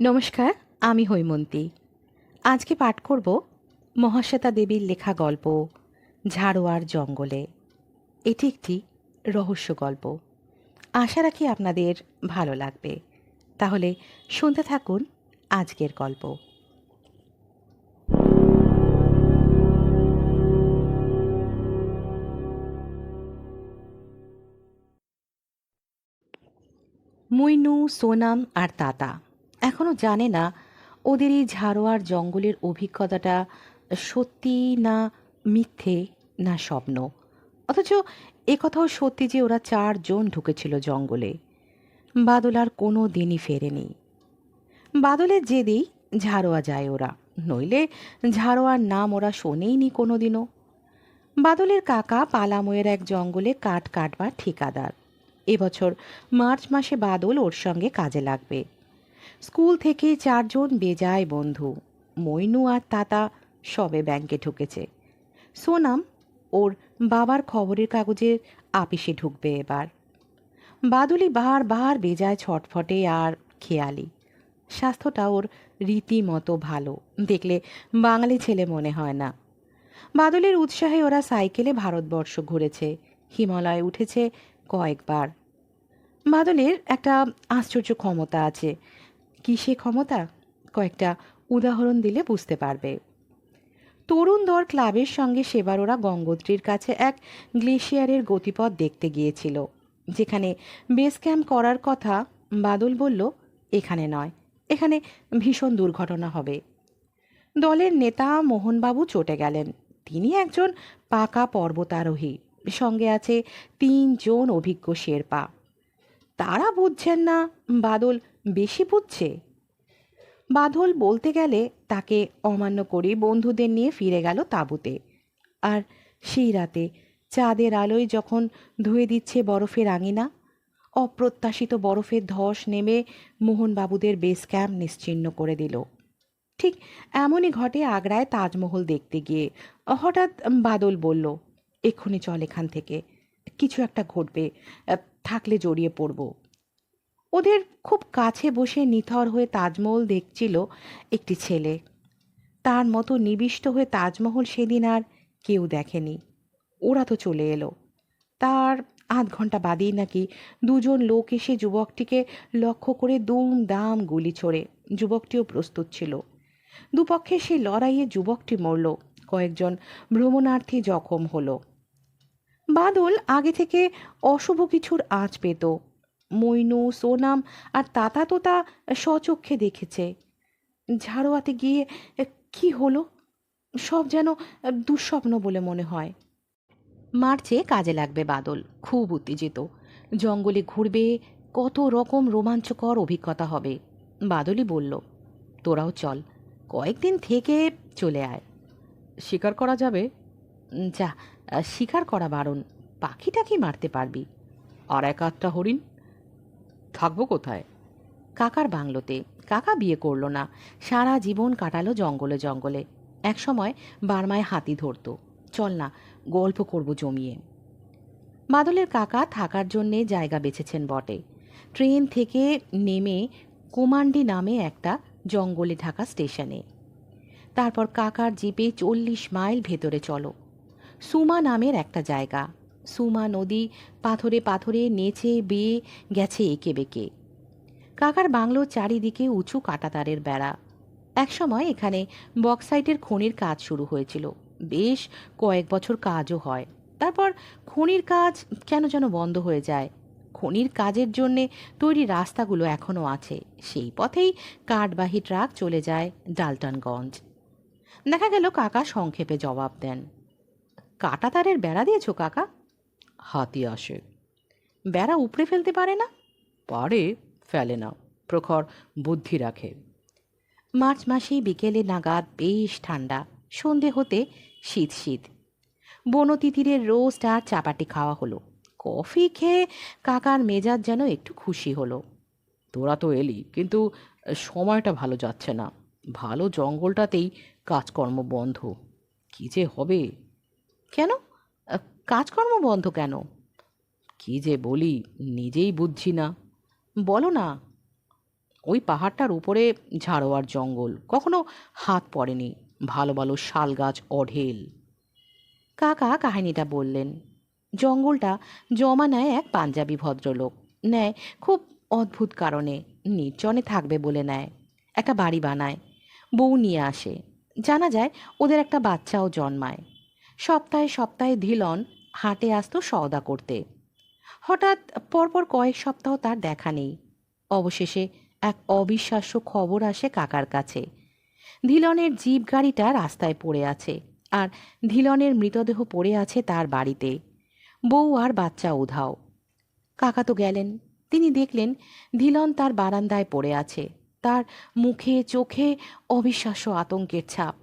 নমস্কার, আমি হৈমন্তী। আজকে পাঠ করব মহাশ্বেতা দেবীর লেখা গল্প, ঝাড়োয়ার জঙ্গলে। এটি একটি রহস্য গল্প। আশা রাখি আপনাদের ভালো লাগবে। তাহলে শুনতে থাকুন আজকের গল্প। মুইনু, সোনাম আর তাতা। এখনও জানে না ওদের এই ঝাড়োয়ার জঙ্গলের অভিজ্ঞতাটা সত্যি না মিথ্যে না স্বপ্ন। অথচ একথাও সত্যি যে ওরা চারজন ঢুকেছিল জঙ্গলে। বাদল আর কোনো দিনই ফেরেনি। বাদলের জেদেই ঝাড়োয়া যায় ওরা, নইলে ঝাড়োয়ার নাম ওরা শোনেইনি কোনো দিনও বাদলের কাকা পালাময়ের এক জঙ্গলে কাঠ কাটবার ঠিকাদার। এবছর মার্চ মাসে বাদল ওর সঙ্গে কাজে লাগবে। স্কুল থেকে চারজন বেজায় বন্ধু, মইনু আর তাতা সবে ব্যাংকে ঢুকেছে। সোনাম ওর বাবার খবরের কাগজের আপিসে ঢুকবে এবার। বাদুলি বার বার বেজায় ছটফটে আর খেয়ালি। স্বাস্থ্যটা ওর রীতিমতো ভালো, দেখলে বাঙালি ছেলে মনে হয় না। বাদলের উৎসাহে ওরা সাইকেলে ভারতবর্ষ ঘুরেছে, হিমালয়ে উঠেছে কয়েকবার। বাদলের একটা আশ্চর্য ক্ষমতা আছে কী সে ক্ষমতা? কয়েকটা উদাহরণ দিলে বুঝতে পারবে। তরুণ দর ক্লাবের সঙ্গে সেবার ওরা গঙ্গোত্রীর কাছে এক গ্লেশিয়ারের গতিপথ দেখতে গিয়েছিল, যেখানে বেস ক্যাম্প করার কথা বাদল বলল, এখানে নয়, এখানে ভীষণ দুর্ঘটনা হবে। দলের নেতা মোহনবাবু চটে গেলেন। তিনি একজন পাকা পর্বতারোহী, সঙ্গে আছে তিনজন অভিজ্ঞ শেরপা। তারা বুঝছেন না। বাদল বেশি বুঝছে। বাদল বলতে গেলে তাকে অমান্য করে বন্ধুদের নিয়ে ফিরে গেল তাঁবুতে। আর সেই রাতে চাঁদের আলোয় যখন ধুয়ে দিচ্ছে বরফের আঙিনা, অপ্রত্যাশিত বরফের ধস নেমে মোহনবাবুদের বেস ক্যাম্প নিশ্চিহ্ন করে দিল। ঠিক এমনই ঘটে আগ্রায় তাজমহল দেখতে গিয়ে। হঠাৎ বাদল বলল, এক্ষুনি চল এখান থেকে। কিছু একটা ঘটবে। থাকলে জড়িয়ে পড়ব। ওদের খুব কাছে বসে নিথর হয়ে তাজমহল দেখছিল একটি ছেলে। তার মতো নিবিষ্ট হয়ে তাজমহল সেদিন আর কেউ দেখেনি। ওরা তো চলে এলো। তার আধ ঘণ্টা বাদেই নাকি দুজন লোক এসে যুবকটিকে লক্ষ্য করে দুম দাম গুলি ছোড়ে। যুবকটিও প্রস্তুত ছিল। দুপক্ষে সেই লড়াইয়ে যুবকটি মরল। কয়েকজন ভ্রমণার্থী জখম হলো। বাদল আগে থেকে অশুভ কিছুর আঁচ পেত। মইনু, সোনাম আর তাতা তো তা স্বচক্ষে দেখেছে। ঝাড়োয়াতে গিয়ে, কি হলো? সব যেন দুঃস্বপ্ন বলে মনে হয়। মার্চে কাজে লাগবে বাদল, খুব উত্তেজিত। জঙ্গলে ঘুরবে, কত রকম রোমাঞ্চকর অভিজ্ঞতা হবে। বাদলই বলল, তোরাও চল, কয়েকদিন থেকে চলে আয়। স্বীকার করা যাবে? যা শিকার করা বারণ পাখিটাকে মারতে পারবি। আর এক আধটা হরিণ? থাকব কোথায়? কাকার বাংলোতে। কাকা বিয়ে করল না। সারা জীবন কাটালো জঙ্গলে জঙ্গলে। এক সময় বার্মায় হাতি ধরতো। চল না, গল্প করব জমিয়ে। বাদলের কাকা থাকার জন্যে জায়গা বেছেছেন বটে। ট্রেন থেকে নেমে কুমান্ডি নামে একটা জঙ্গলে ঢাকা স্টেশনে। তারপর কাকার জিপে চল্লিশ মাইল ভেতরে চলো। সুমা নামের একটা জায়গা। সুমা নদী পাথরে পাথরে নেচে বেয়ে গেছে এঁকে বেঁকে। কাকার বাংলোর চারিদিকে উঁচু কাটাতারের বেড়া। একসময় এখানে বক্সাইটের খনির কাজ শুরু হয়েছিল। বেশ কয়েক বছর কাজও হয়। তারপর খনির কাজ কেন যেন বন্ধ হয়ে যায়। খনির কাজের জন্যে তৈরি রাস্তাগুলো এখনও আছে। সেই পথেই কাঠবাহী ট্রাক চলে যায় ডালটনগঞ্জ। দেখা গেল কাকা সংক্ষেপে জবাব দেন। কাটাতারের বেড়া দিয়েছ, কাকা? হাতি আসে। বেড়া উপড়ে ফেলতে পারে না? পারে, ফেলে না, প্রখর বুদ্ধি রাখে। মার্চ মাসে বিকেলে নাগাদ বেশ ঠান্ডা, সন্ধে হতে শীত শীত। বনতিতিরের রোস্ট আর চাপাটি খাওয়া হলো। কফি খেয়ে কাকার মেজাজ যেন একটু খুশি হলো। তোরা তো এলি, কিন্তু সময়টা ভালো যাচ্ছে না। ভালো জঙ্গলটাতেই কাজকর্ম বন্ধ। কী যে হবে? কেন? কাজকর্ম বন্ধ কেন? কি যে বলি, নিজেই বুঝছি না। বলো না, ওই পাহাড়টার উপরে ঝাড়োয়ার জঙ্গল, কখনো হাত পড়েনি, ভালো ভালো শাল গাছ অঢেল। কাকা কাহিনীটা বললেন, জঙ্গলটা জমা নেয় এক পাঞ্জাবি ভদ্রলোক, নেয় খুব অদ্ভুত কারণে, নির্জনে থাকবে বলে নেয়, একটা বাড়ি বানায়, বউ নিয়ে আসে, জানা যায় ওদের একটা বাচ্চাও জন্মায়। সপ্তাহে সপ্তাহে ধিলন হাটে আসতো সওদা করতে। হঠাৎ পরপর কয়েক সপ্তাহ তার দেখা নেই। অবশেষে এক অবিশ্বাস্য খবর আসে কাকার কাছে। ধিলনের জিপ গাড়িটা রাস্তায় পড়ে আছে আর ধিলনের মৃতদেহ পড়ে আছে তার বাড়িতে। বউ আর বাচ্চা উধাও। কাকা তো গেলেন। তিনি দেখলেন ধিলন তার বারান্দায় পড়ে আছে। তার মুখে, চোখে অবিশ্বাস্য আতঙ্কের ছাপ।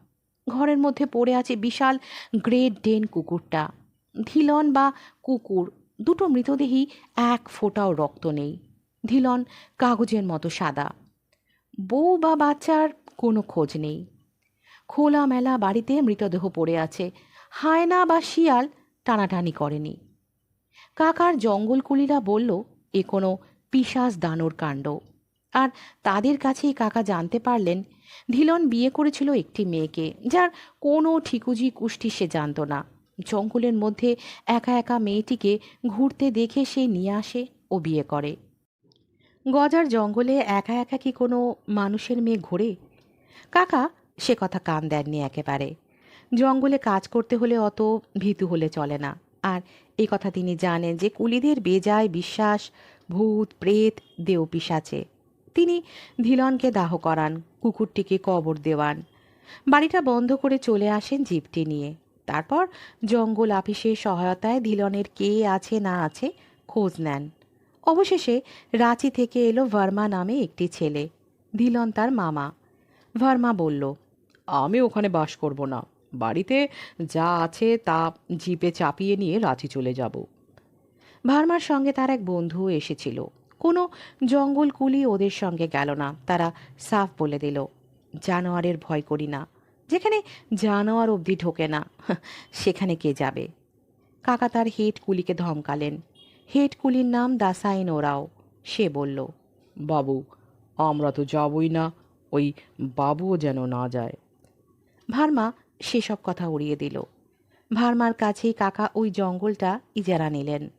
ঘরের মধ্যে পড়ে আছে বিশাল গ্রেট ডেন কুকুরটা। ধিলন বা কুকুর, দুটো মৃতদেহী এক ফোঁটাও রক্ত নেই। ধিলন কাগজের মতো সাদা। বউ বা বাচ্চার কোনো খোঁজ নেই। খোলামেলা বাড়িতে মৃতদেহ পড়ে আছে। হায়না বা শিয়াল টানাটানি করেনি। কাকার জঙ্গলকুলিরা বলল, এ কোনো পিশাচ দানোর কাণ্ড। আর তাদের কাছেই কাকা জানতে পারলেন, ধিলন বিয়ে করেছিল একটি মেয়েকে, যার কোনো ঠিকুজি কুষ্টি সে জানতো না। জঙ্গলের মধ্যে একা একা মেয়েটিকে ঘুরতে দেখে সে নিয়ে আসে ও বিয়ে করে। গজার জঙ্গলে একা একা কি কোনো মানুষের মেয়ে ঘোরে? কাকা সে কথা কান দেননি একেবারে। জঙ্গলে কাজ করতে হলে অত ভীতু হলে চলে না। আর এই কথা তিনি জানেন যে কুলিদের বেজায় বিশ্বাস, ভূত, প্রেত দেও পিসাচে তিনি ধিলনকে দাহ করান, কুকুরটিকে কবর দেওয়ান। বাড়িটা বন্ধ করে চলে আসেন জিপটি নিয়ে। তারপর জঙ্গল আপিসের সহায়তায় ধিলনের কে আছে না আছে খোঁজ নেন। অবশেষে রাঁচি থেকে এলো ভার্মা নামে একটি ছেলে। ধিলন তার মামা। ভার্মা বলল, আমি ওখানে বাস করব না। বাড়িতে যা আছে তা জিপে চাপিয়ে নিয়ে রাঁচি চলে যাব। ভার্মার সঙ্গে তার এক বন্ধু এসেছিল। কোনো জঙ্গল কুলি ওদের সঙ্গে গেল না। তারা সাফ বলে দিল, জানোয়ারের ভয় করি না। যেখানে জানোয়ার অবধি ঢোকে না, সেখানে কে যাবে? কাকা তার হেড কুলিকে ধমকালেন। হেড কুলির নাম দাসাইন ওরাও। সে বলল, বাবু, আমরা তো যাবই না, ওই বাবুও যেন না যায়। ভার্মা সেসব কথা উড়িয়ে দিল। ভার্মার কাছেই কাকা ওই জঙ্গলটা ইজারা নিলেন।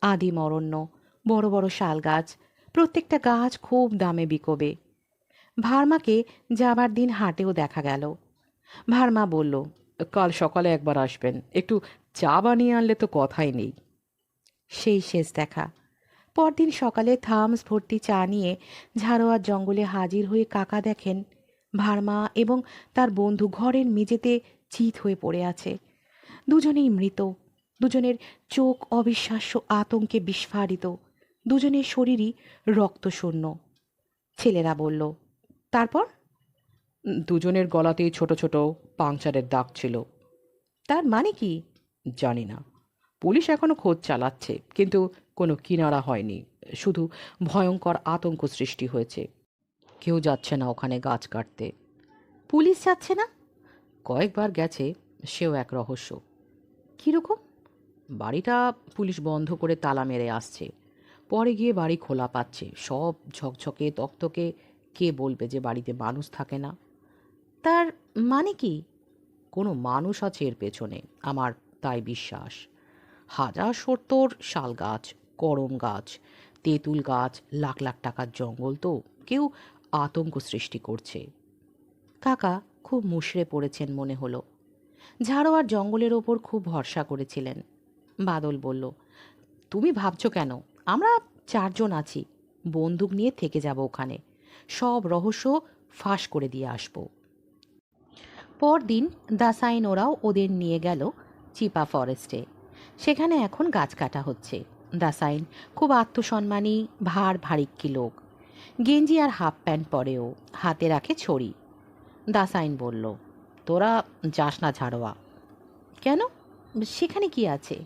আদিম অরণ্য বড় বড় শাল গাছ, প্রত্যেকটা গাছ খুব দামে বিকোবে। ভার্মাকে যাবার দিন হাটেও দেখা গেল। ভার্মা বলল, কাল সকালে একবার আসবেন, একটু চা বানিয়ে আনলে তো কথাই নেই। সেই শেষ দেখা। পরদিন সকালে থামস ভর্তি চা নিয়ে ঝাড়োয়ার জঙ্গলে হাজির হয়ে কাকা দেখেন ভার্মা এবং তার বন্ধু ঘরের মেঝেতে চিত হয়ে পড়ে আছে। দুজনেই মৃত, দুজনের চোখ অবিশ্বাস্য আতঙ্কে বিস্ফারিত। দুজনের শরীরই রক্তশূন্য। ছেলেরা বলল তারপর? দুজনের গলাতেই ছোট ছোট পাংচারের দাগ ছিল। তার মানে কি? জানি না। পুলিশ এখনও খোঁজ চালাচ্ছে কিন্তু কোনো কিনারা হয়নি। শুধু ভয়ঙ্কর আতঙ্ক সৃষ্টি হয়েছে। কেউ যাচ্ছে না ওখানে গাছ কাটতে। পুলিশ যাচ্ছে না? কয়েকবার গেছে সেও এক রহস্য। কীরকম? বাড়িটা পুলিশ বন্ধ করে তালা মেরে আসছে। পরে গিয়ে বাড়ি খোলা পাচ্ছে। সব ঝকঝকে তক্তকে কে বলবে যে বাড়িতে মানুষ থাকে না? তার মানে কি? কোনো মানুষ আছে এর পেছনে, আমার তাই বিশ্বাস। হাজার সত্তর শাল গাছ, করম গাছ, তেঁতুল গাছ, লাখ লাখ টাকার জঙ্গল তো কেউ আতঙ্ক সৃষ্টি করছে। কাকা খুব মুশড়ে পড়েছেন মনে হলো। ঝাড়োয়ার জঙ্গলের ওপর খুব ভরসা করেছিলেন। বাদল বলল, তুমি ভাবছ কেন? আমরা চারজন আছি। বন্দুক নিয়ে থেকে যাব ওখানে। সব রহস্য ফাঁস করে দিয়ে আসব। পরদিন দাসাইন ওরাও ওদের নিয়ে গেল চিপা ফরেস্টে। সেখানে এখন গাছ কাটা হচ্ছে। দাসাইন খুব আত্মসম্মানী, ভার ভারিক্কি লোক। গেঞ্জি আর হাফ প্যান্ট পরেও হাতে রাখে ছড়ি। দাসাইন বলল, তোরা যাস না ঝাড়োয়া। কেন? সেখানে কি আছে?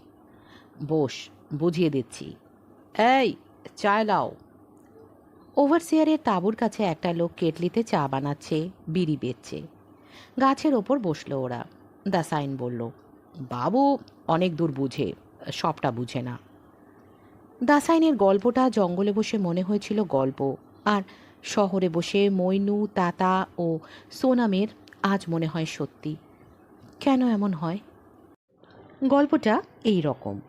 বস, বুঝিয়ে দিচ্ছি। এই, চায় লাও ওভারসিয়ারের তাঁবুর কাছে একটা লোক কেটলিতে চা বানাচ্ছে, বিড়ি বেচছে। গাছের ওপর বসল ওরা। দাসাইন বলল, বাবু, অনেক দূর বুঝে, সবটা বুঝে না। দাসাইনের গল্পটা জঙ্গলে বসে মনে হয়েছিল গল্প, আর শহরে বসে মইনু, তাতা ও সোনামের আজ মনে হয় সত্যি। কেন এমন হয়? গল্পটা এই রকম।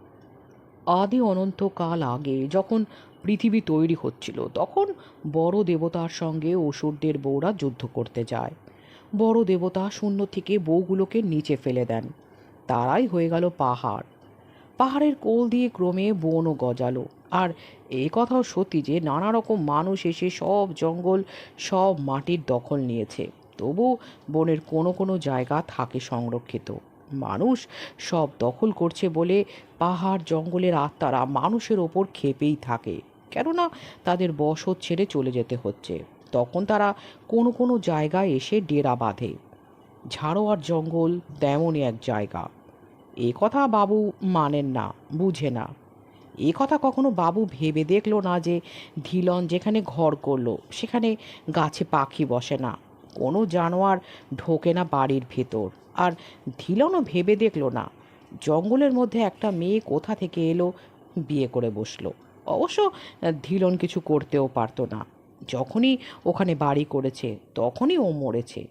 আদি অনন্তকাল আগে যখন পৃথিবী তৈরি হচ্ছিল, তখন বড় দেবতার সঙ্গে অসুরদের বউরা যুদ্ধ করতে যায়। বড় দেবতা শূন্য থেকে বউগুলোকে নিচে ফেলে দেন। তারাই হয়ে গেল পাহাড়। পাহাড়ের কোল দিয়ে ক্রমে বনও গজালো। আর এ কথাও সত্যি যে নানা রকম মানুষ এসে সব জঙ্গল, সব মাটির দখল নিয়েছে। তবু বনের কোনো কোনো জায়গা থাকে সংরক্ষিত। মানুষ সব দখল করছে বলে পাহাড় জঙ্গলের আত্মারা মানুষের ওপর খেপেই থাকে। কেননা তাদের বসত ছেড়ে চলে যেতে হচ্ছে। তখন তারা কোনো কোনো জায়গায় এসে ডেরা বাঁধে। ঝাড়োয়ার জঙ্গল তেমনই এক জায়গা। এ কথা বাবু মানেন না, বুঝে না। এ কথা কখনো বাবু ভেবে দেখল না যে ধিলন যেখানে ঘর করল, সেখানে গাছে পাখি বসে না। কোনো জানোয়ার ঢোকে না বাড়ির ভেতর। আর ধিলনও ভেবে দেখল না। জঙ্গলের মধ্যে একটা মেয়ে কোথা থেকে এলো, বিয়ে করে বসল। অবশ্য ধিলন কিছু করতেও পারতো না। যখনই ওখানে বাড়ি করেছে, তখনই ও মরেছে।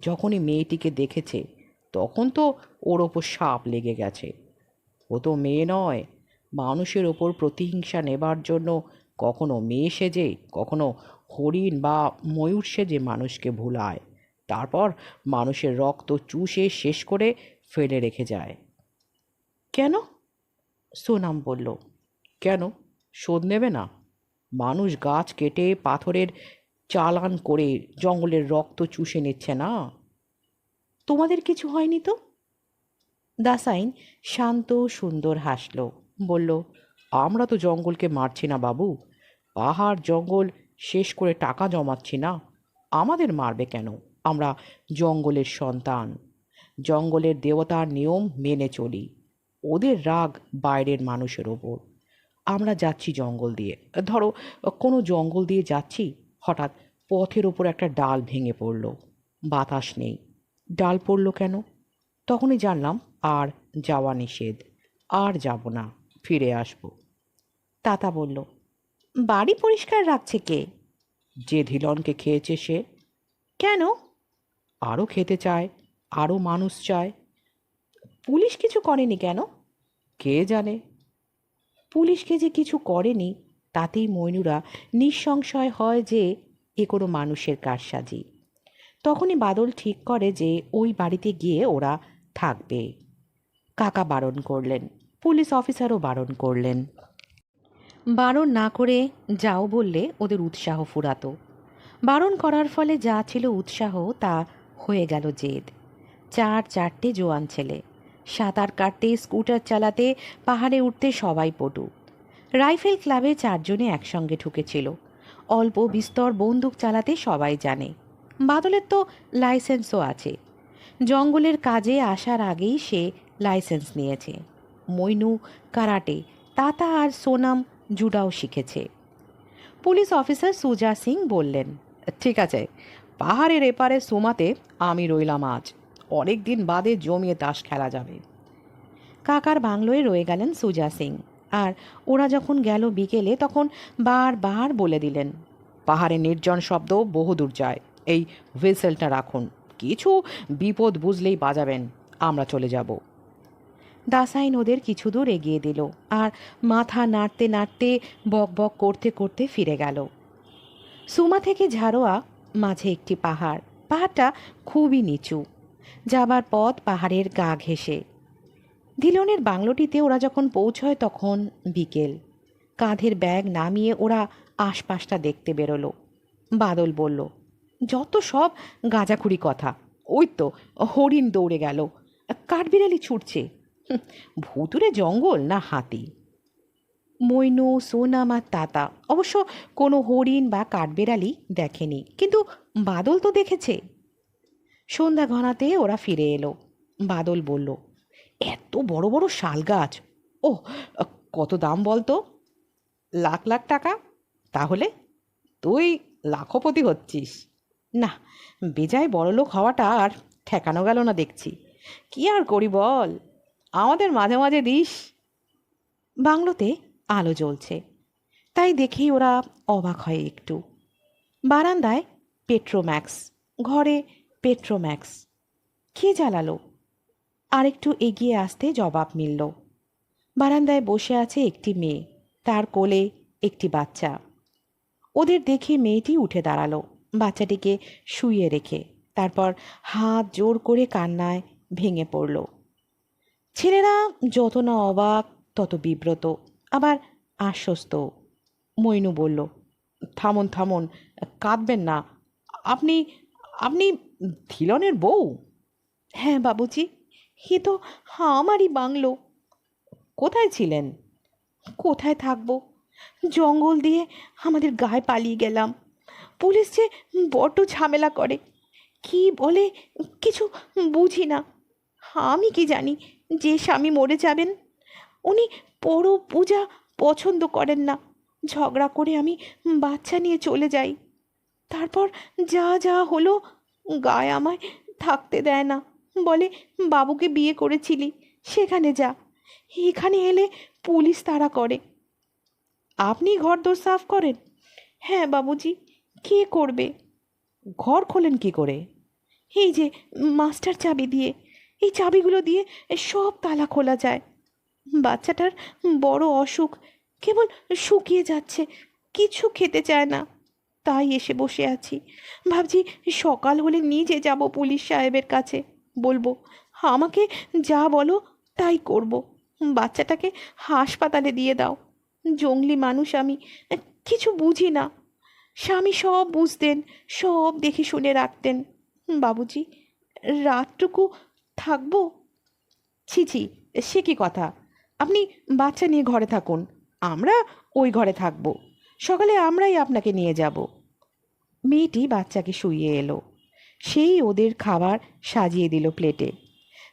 যখনই মেয়েটিকে দেখেছে, তখন তো ওর ওপর সাপ লেগে গেছে। ও তো মেয়ে নয়। মানুষের ওপর প্রতিহিংসা নেবার জন্য কখনো মেয়ে সেজে, কখনো হরিণ বা ময়ূর সেজে মানুষকে ভুলায়, তারপর মানুষের রক্ত চুষে শেষ করে ফেলে রেখে যায়। কেন? সোনাম বলল, কেন? শোধ নেবে না। মানুষ গাছ কেটে পাথরের চালান করে জঙ্গলের রক্ত চুষে নিচ্ছে না। তোমাদের কিছু হয়নি তো? দাসাইন শান্ত, সুন্দর হাসল, বলল, আমরা তো জঙ্গলকে মারছি না বাবু। পাহাড়, জঙ্গল শেষ করে টাকা জমাচ্ছি না। আমাদের মারবে কেন? আমরা জঙ্গলের সন্তান। জঙ্গলের দেবতার নিয়ম মেনে চলি। ওদের রাগ বাইরের মানুষের ওপর। আমরা যাচ্ছি জঙ্গল দিয়ে। ধরো, কোনো জঙ্গল দিয়ে যাচ্ছি, হঠাৎ পথের ওপর একটা ডাল ভেঙে পড়ল। বাতাস নেই। ডাল পড়ল কেন? তখনই জানলাম, আর যাওয়া নিষেধ। আর যাব না, ফিরে আসব। তাতা বলল বাড়ি পরিষ্কার রাখছে কে? যে ধিলনকে খেয়েছে সে। কেন? আরও খেতে চায় আরও মানুষ চায়। পুলিশ কিছু করেনি কেন? কে জানে? পুলিশকে যে কিছু করেনি তাতেই মইনুরা নিঃসংশয় হয় যে এ কোনো মানুষের কারসাজি। তখনই বাদল ঠিক করে যে ওই বাড়িতে গিয়ে ওরা থাকবে। কাকা বারণ করলেন পুলিশ অফিসারও বারণ করলেন। বারণ না করে যাও বললে ওদের উৎসাহ ফুরাতো। বারণ করার ফলে যা ছিল উৎসাহ তা হয়ে গেল জেদ। চার চারটে জোয়ান ছেলে, সাঁতার কাটতে, স্কুটার চালাতে, পাহাড়ে উঠতে সবাই পটু। রাইফেল ক্লাবে চারজনে একসঙ্গে ঢুকেছিল অল্প বিস্তর বন্দুক চালাতে সবাই জানে। বাদলের তো লাইসেন্সও আছে। জঙ্গলের কাজে আসার আগেই সে লাইসেন্স নিয়েছে। মইনু, কারাটে, তাতা আর সোনাম জুডাও শিখেছে। পুলিশ অফিসার সুজা সিং বললেন, ঠিক আছে, পাহাড়ের এপারে সোমাতে আমি রইলাম আজ। অনেক দিন বাদে জমিয়ে তাস খেলা যাবে। কাকার বাংলোয় রয়ে গেলেন সুজা সিং। আর ওরা যখন গেল বিকেলে, তখন বারবার বলে দিলেন, পাহাড়ে নির্জন শব্দ বহুদূর যায়। এই হুইসেলটা রাখুন। কিছু বিপদ বুঝলেই বাজাবেন। আমরা চলে যাব। দাসাইন ওদের কিছু দূর এগিয়ে দিল আর মাথা নাড়তে নাড়তে বক বক করতে করতে ফিরে গেল। সুমা থেকে ঝাড়োয়া মাঝে একটি পাহাড়। পাহাড়টা খুবই নিচু। যাবার পথ পাহাড়ের গা ঘেঁষে। ধিলনের বাংলোটিতে ওরা যখন পৌঁছয় তখন বিকেল। কাঁধের ব্যাগ নামিয়ে ওরা আশপাশটা দেখতে বেরোলো। বাদল বলল, যত সব গাঁজাখুরি কথা। ওই তো হরিণ দৌড়ে গেল। কাঠবিড়ালি ছুটছে। ভুতুরে জঙ্গল না হাতি? মৈনু সোনাম আর তাতা অবশ্য কোনো হরিণ বা কাঠবেড়ালি দেখেনি, কিন্তু বাদল তো দেখেছে। সন্ধ্যা ঘনাতে ওরা ফিরে এলো। বাদল বলল, এত বড় বড় শাল গাছ। ও কত দাম বলতো? লাখ লাখ টাকা। তাহলে তুই লাখপতি হচ্ছিস। না, বেজায় বড়লোক হওয়াটা আর ঠেকানো গেল না দেখছি। কি আর করি বল? আমাদের মাঝে মাঝে দিস। বাংলোতে আলো জ্বলছে। তাই দেখেই ওরা অবাক হয় একটু। বারান্দায় পেট্রোম্যাক্স, ঘরে পেট্রোম্যাক্স। কে জ্বালালো? আরেকটু এগিয়ে আসতে জবাব মিলল। বারান্দায় বসে আছে একটি মেয়ে, তার কোলে একটি বাচ্চা। ওদের দেখে মেয়েটি উঠে দাঁড়াল। বাচ্চাটিকে শুয়ে রেখে, তারপর হাত জোর করে কান্নায় ভেঙে পড়ল। ছেলেরা যত না অবাক, তত বিব্রত, আবার আশ্বস্ত। মইনু বলল, থামুন থামুন, কাঁদবেন না। আপনি আপনি ধিলনের বউ? হ্যাঁ বাবুজি, এ তো আমারই বাংলো। কোথায় ছিলেন? কোথায় থাকব? জঙ্গল দিয়ে আমাদের গায়ে পালিয়ে গেলাম। পুলিশ যে বড্ড ঝামেলা করে, কি বলে কিছু বুঝি না। আমি কি জানি যে স্বামী মরে যাবেন উনি বড় পূজা পছন্দ করেন না। ঝগড়া করে আমি বাচ্চা নিয়ে চলে যাই। তারপর যা যা হলো গায়ে আমায় থাকতে দেয় না। বলে বাবুকে বিয়ে করেছিলি সেখানে যা। এখানে এলে পুলিশ তাড়া করে। আপনি ঘর দোর সাফ করেন? হ্যাঁ বাবুজি কে করবে? ঘর খোলেন কি করে? এই যে মাস্টার চাবি দিয়ে। এই চাবিগুলো দিয়ে সব তালা খোলা যায়। বাচ্চাটার বড় অসুখ, কেবল শুকিয়ে যাচ্ছে, কিছু খেতে চায় না। তাই এসে বসে আছি। ভাবছি সকাল হলে নিজে যাব পুলিশ সাহেবের কাছে। বলব, আমাকে যা বলো, তাই করব। বাচ্চাটাকে হাসপাতালে দিয়ে দাও। জঙ্গলি মানুষ আমি, কিছু বুঝি না। স্বামী সব বুঝতেন, সব দেখে শুনে রাখতেন। বাবুজি, রাতটুকু থাকব? ছি ছি, সে কি কথা? আপনি বাচ্চা নিয়ে ঘরে থাকুন। আমরা ওই ঘরে থাকব। সকালে আমরাই আপনাকে নিয়ে যাব। মেয়েটি বাচ্চাকে শুইয়ে এলো। সেই ওদের খাবার সাজিয়ে দিল প্লেটে।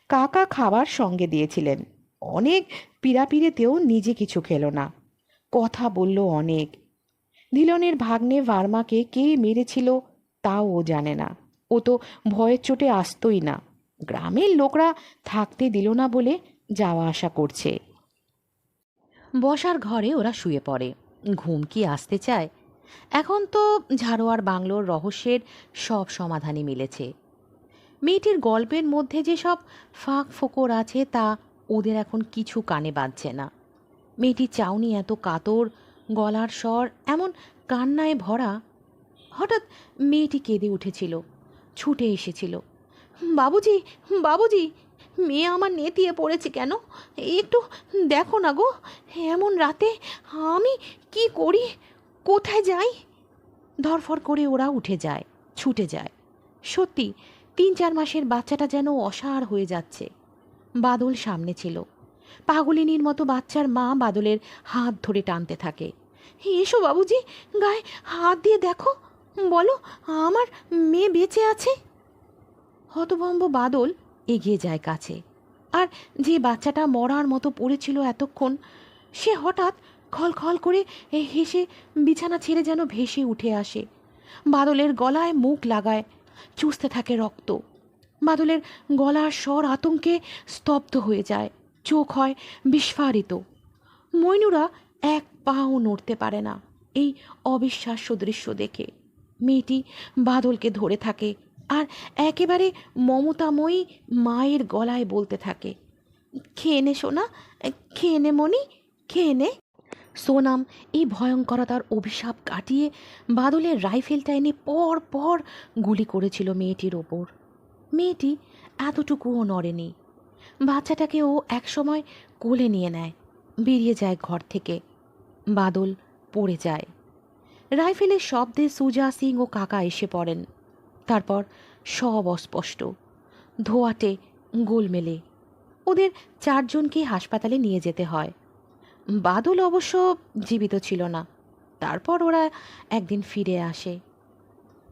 কাকা খাবার সঙ্গে দিয়েছিলেন। অনেক পিড়াপিড়েতেও নিজে কিছু খেলো না। কথা বলল অনেক। ধিলনের ভাগ্নে ভার্মাকে কে মেরেছিল তাও ও জানে না। ও তো ভয়ের চোটে আসতই না। গ্রামের লোকরা থাকতে দিল না বলে যাওয়া আসা করছে। বসার ঘরে ওরা শুয়ে পড়ে। ঘুম কি আসতে চায়? এখন তো ঝাড়োয়ার বাংলোর রহস্যের সব সমাধানই মিলেছে। মেয়েটির গল্পের মধ্যে যে সব ফাঁক ফোকর আছে তা ওদের এখন কিছু কানে বাজছে না। মেয়েটির চাউনি এত কাতর, গলার স্বর এমন কান্নায় ভরা। হঠাৎ মেয়েটি কেঁদে উঠেছিল, ছুটে এসেছিল। বাবুজি বাবুজি, মেয়ে আমার নেতিয়ে পড়েছে কেন? একটু দেখো না গো, এমন রাতে আমি কি করি? কোথায় যাই? ধরফর করে ওরা উঠে যায়, ছুটে যায়। সত্যি, তিন চার মাসের বাচ্চাটা যেন অসাড় হয়ে যাচ্ছে। বাদল সামনে ছিল। পাগলিনীর মতো বাচ্চার মা বাদলের হাত ধরে টানতে থাকে। এসো বাবুজি, গায়ে হাত দিয়ে দেখো। বলো, আমার মেয়ে বেঁচে আছে? হতভম্ব বাদল এগিয়ে যায় কাছে। আর যে বাচ্চাটা মরার মতো পড়েছিল এতক্ষণ, সে হঠাৎ খলখল করে হেসে বিছানা ছেড়ে যেন ভেসে উঠে আসে। বাদলের গলায় মুখ লাগায়, চুষতে থাকে রক্ত। বাদলের গলার স্বর আতঙ্কে স্তব্ধ হয়ে যায়, চোখ হয় বিস্ফারিত। মইনুরা এক পাও নড়তে পারে না, এই অবিশ্বাস্য দৃশ্য দেখে। মেয়েটি বাদলকে ধরে থাকে আর একেবারে মমতাময়ী মায়ের গলায় বলতে থাকে, খেয়ে নে সোনা, খেয়ে নে মনি খেয়ে নে। সোনাম এই ভয়ঙ্করতার অভিশাপ কাটিয়ে বাদলের রাইফেলটা এনে পর পর গুলি করেছিল মেয়েটির ওপর। মেয়েটি এতটুকুও নড়েনি। বাচ্চাটাকে ও একসময় কোলে নিয়ে নেয়, বেরিয়ে যায় ঘর থেকে। বাদল পড়ে যায়। রাইফেলের শব্দে সুজা সিং ও কাকা এসে পড়েন। তারপর সব অস্পষ্ট। ধোয়াটে গোলমেলে ওদের চারজনকে হাসপাতালে নিয়ে যেতে হয়। বাদল অবশ্য জীবিত ছিল না। তারপর ওরা একদিন ফিরে আসে।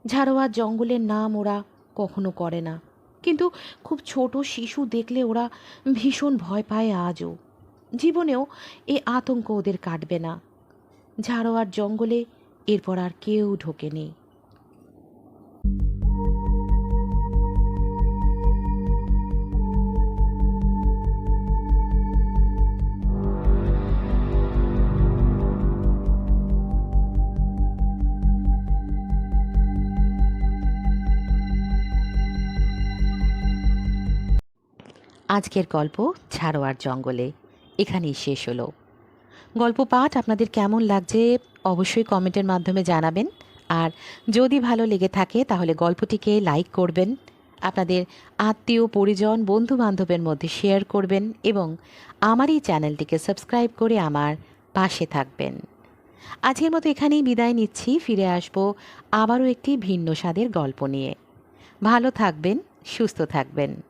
ঝাড়োয়া জঙ্গলের নাম ওরা কখনো করে না। কিন্তু খুব ছোট শিশু দেখলে ওরা ভীষণ ভয় পায় আজও। জীবনেও এ আতঙ্ক ওদের কাটবে না। ঝাড়োয়ার জঙ্গলে এরপর আর কেউ ঢোকেনি। আজকের গল্প ছাড়োয়ার জঙ্গলে। এখানেই শেষ হলো। গল্প পাঠ আপনাদের কেমন লাগছে অবশ্যই কমেন্টের মাধ্যমে জানাবেন। আর যদি ভালো লেগে থাকে তাহলে গল্পটিকে লাইক করবেন। আপনাদের আত্মীয়, পরিজন বন্ধু বান্ধবের মধ্যে শেয়ার করবেন এবং আমার এই চ্যানেলটিকে সাবস্ক্রাইব করে আমার পাশে থাকবেন। আজকের মতো এখানেই বিদায় নিচ্ছি। ফিরে আসব আবারও একটি ভিন্ন স্বাদের গল্প নিয়ে। ভালো থাকবেন, সুস্থ থাকবেন।